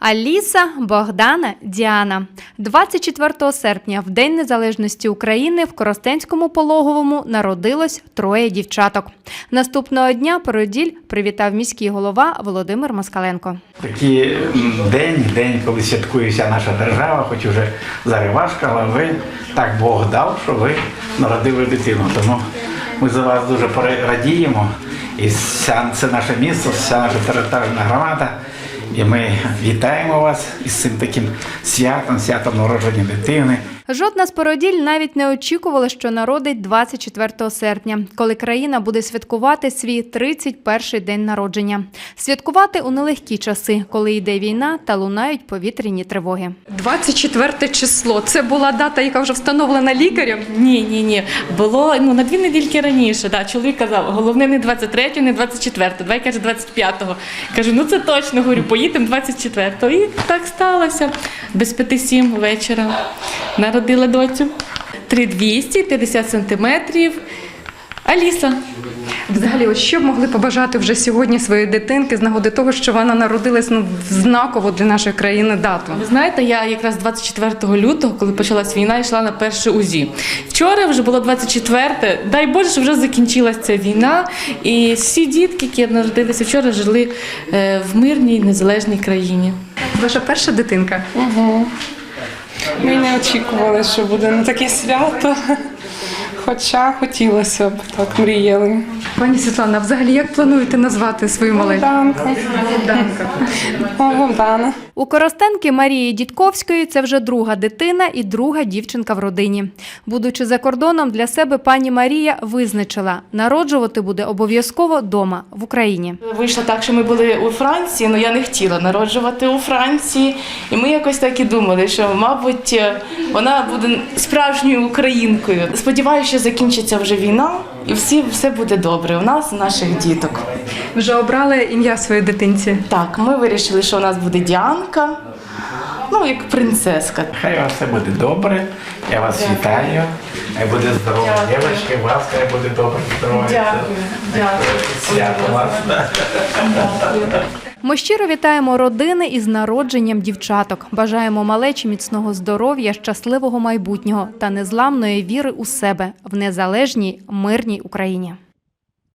Аліса, Богдана, Діана. 24 серпня, в День Незалежності України, в Коростенському пологовому народилось троє дівчаток. Наступного дня породіль привітав міський голова Володимир Москаленко. Такий день, день, коли святкує вся наша держава, хоч уже зараз важко, але ви так Бог дав, що ви народили дитину. Тому ми за вас дуже радіємо. І вся, це наше місто, вся наша територіальна громада. І ми вітаємо вас із цим таким святом, святом народження дитини. Жодна з породіль навіть не очікувала, що народить 24 серпня, коли країна буде святкувати свій 31-й день народження. Святкувати у нелегкі часи, коли йде війна та лунають повітряні тривоги. 24 число. Це була дата, яка вже встановлена лікарем. Ні, ні, ні. Було ну на дві недільки раніше. Да. Чоловік казав, головне не 23, не 24, давай каже 25-го. Кажу, ну це точно говорю, поїдемо 24-го. І так сталося. Без п'яти сім вечора народила доцю. 3200, 50 сантиметрів. Аліса. Взагалі, от що б могли побажати вже сьогодні своїй дитинки з нагоди того, що вона народилась ну, в знакову для нашої країни дату. Ви знаєте, я якраз 24 лютого, коли почалась війна, йшла на перше УЗІ. Вчора вже було 24, дай Боже, що вже закінчилася ця війна. І всі дітки, які народилися вчора, жили е, в мирній незалежній країні. Ваша перша дитинка. Ми не очікували, що буде на таке свято. Хоча хотілося б, так мріяли. Пані Світлана, взагалі як плануєте назвати свою маленьку? Богдана. У Коростенки Марії Дідковської це вже друга дитина і друга дівчинка в родині. Будучи за кордоном, для себе пані Марія визначила, народжувати буде обов'язково дома в Україні. Вийшло так, що ми були у Франції, але я не хотіла народжувати у Франції. І ми якось так і думали, що, мабуть, вона буде справжньою українкою. Сподіваюся, що закінчиться вже війна, і всі все буде добре у нас, у наших діток. Вже обрали ім'я своїй дитинці. Так, ми вирішили, що у нас буде Діанка, ну як принцеска. Хай у вас все буде добре. Я вас вітаю. Хай буде здорова Дякую. дівчинка, у вас хай буде добре здоров'я. Дякую, дякую. Свято вас. Ми щиро вітаємо родини із народженням дівчаток. Бажаємо малечі міцного здоров'я, щасливого майбутнього та незламної віри у себе в незалежній мирній Україні.